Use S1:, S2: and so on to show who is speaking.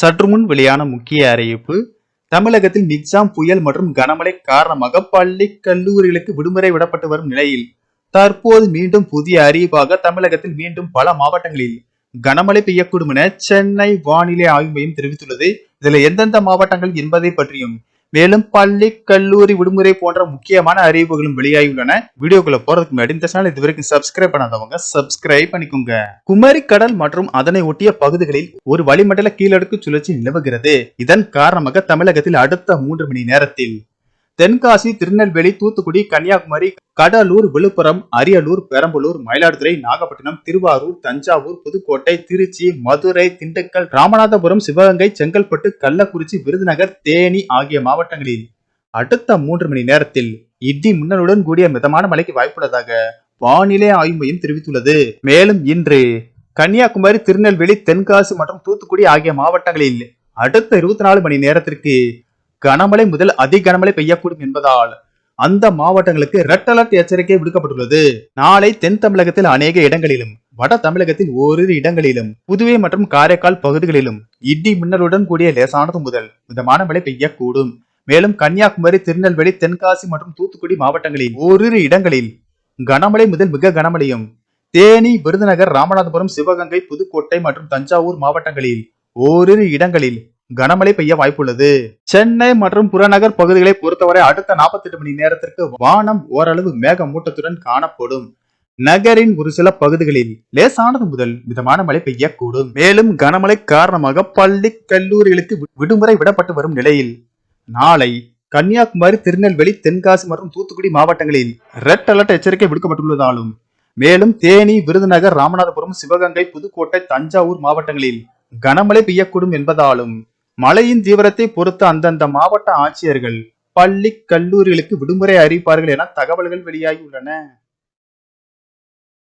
S1: சற்று முன் வெளியான முக்கிய அறிவிப்பு தமிழகத்தில் நிக்ஸாம் புயல் மற்றும் கனமழை காரணமாக பள்ளி கல்லூரிகளுக்கு விடுமுறை விடப்பட்டு வரும் நிலையில் தற்போது மீண்டும் புதிய அறிவிப்பாக தமிழகத்தில் மீண்டும் பல மாவட்டங்களில் கனமழை பெய்யக்கூடும் என சென்னை வானிலை ஆய்வு மையம் தெரிவித்துள்ளது இதில் எந்தெந்த மாவட்டங்கள் என்பதை பற்றியும் மேலும் பள்ளி கல்லூரி விடுமுறை போன்ற முக்கியமான அறிவிப்புகளும் வெளியாகியுள்ளன வீடியோக்குள்ள போறதுக்கு முன்னாடி இந்த சேனல் இது வரைக்கும் சப்ஸ்கிரைப் பண்ணாதவங்க சப்ஸ்கிரைப் பண்ணிக்கோங்க குமரி கடல் மற்றும் அதனை ஒட்டிய பகுதிகளில் ஒரு வளிமண்டல கீழடுக்கு சுழற்சி நிலவுகிறது இதன் காரணமாக தமிழகத்தில் அடுத்த மூன்று மணி நேரத்தில் தென்காசி திருநெல்வேலி தூத்துக்குடி கன்னியாகுமரி கடலூர் விழுப்புரம் அரியலூர் பெரம்பலூர் மயிலாடுதுறை நாகப்பட்டினம் திருவாரூர் தஞ்சாவூர் புதுக்கோட்டை திருச்சி மதுரை திண்டுக்கல் ராமநாதபுரம் சிவகங்கை செங்கல்பட்டு கள்ளக்குறிச்சி விருதுநகர் தேனி ஆகிய மாவட்டங்களில் அடுத்த மூன்று மணி நேரத்தில் இடி மின்னலுடன் கூடிய மிதமான மழைக்கு வாய்ப்புள்ளதாக வானிலை ஆய்வு மையம் தெரிவித்துள்ளது மேலும் இன்று கன்னியாகுமரி திருநெல்வேலி தென்காசி மற்றும் தூத்துக்குடி ஆகிய மாவட்டங்களில் அடுத்த இருபத்தி நாலு மணி நேரத்திற்கு கனமழை முதல் அதிக கனமழை பெய்யக்கூடும் என்பதால் அந்த மாவட்டங்களுக்கு ரெட் அலர்ட் எச்சரிக்கை விடுக்கப்பட்டுள்ளது நாளை தென் தமிழகத்தில் அநேக இடங்களிலும் வட தமிழகத்தில் ஓரிரு இடங்களிலும் புதுவை மற்றும் காரைக்கால் பகுதிகளிலும் இடி மின்னலுடன் கூடிய லேசானது முதல் மிதமான மழை பெய்யக்கூடும் மேலும் கன்னியாகுமரி திருநெல்வேலி தென்காசி மற்றும் தூத்துக்குடி மாவட்டங்களில் ஓரிரு இடங்களில் கனமழை முதல் மிக கனமழையும் தேனி விருதுநகர் ராமநாதபுரம் சிவகங்கை புதுக்கோட்டை மற்றும் தஞ்சாவூர் மாவட்டங்களில் ஓரிரு இடங்களில் கனமழை பெய்ய வாய்ப்புள்ளது சென்னை மற்றும் புறநகர் பகுதிகளை பொறுத்தவரை அடுத்த நாற்பத்தி எட்டு மணி நேரத்திற்கு வானம் ஓரளவு மேக மூட்டத்துடன் காணப்படும் நகரின் ஒரு சில பகுதிகளில் லேசானது முதல் மிதமான மழை பெய்யக்கூடும் மேலும் கனமழை காரணமாக பள்ளி கல்லூரிகளுக்கு விடுமுறை விடப்பட்டு வரும் நிலையில் நாளை கன்னியாகுமரி திருநெல்வேலி தென்காசி மற்றும் தூத்துக்குடி மாவட்டங்களில் ரெட் அலர்ட் எச்சரிக்கை விடுக்கப்பட்டுள்ளதாலும் மேலும் தேனி விருதுநகர் ராமநாதபுரம் சிவகங்கை புதுக்கோட்டை தஞ்சாவூர் மாவட்டங்களில் கனமழை பெய்யக்கூடும் என்பதாலும் மழையின் தீவிரத்தை பொறுத்து அந்தந்த மாவட்ட ஆட்சியர்கள் பள்ளி கல்லூரிகளுக்கு விடுமுறை அறிவிப்பார்கள் என தகவல்கள் வெளியாகி உள்ளன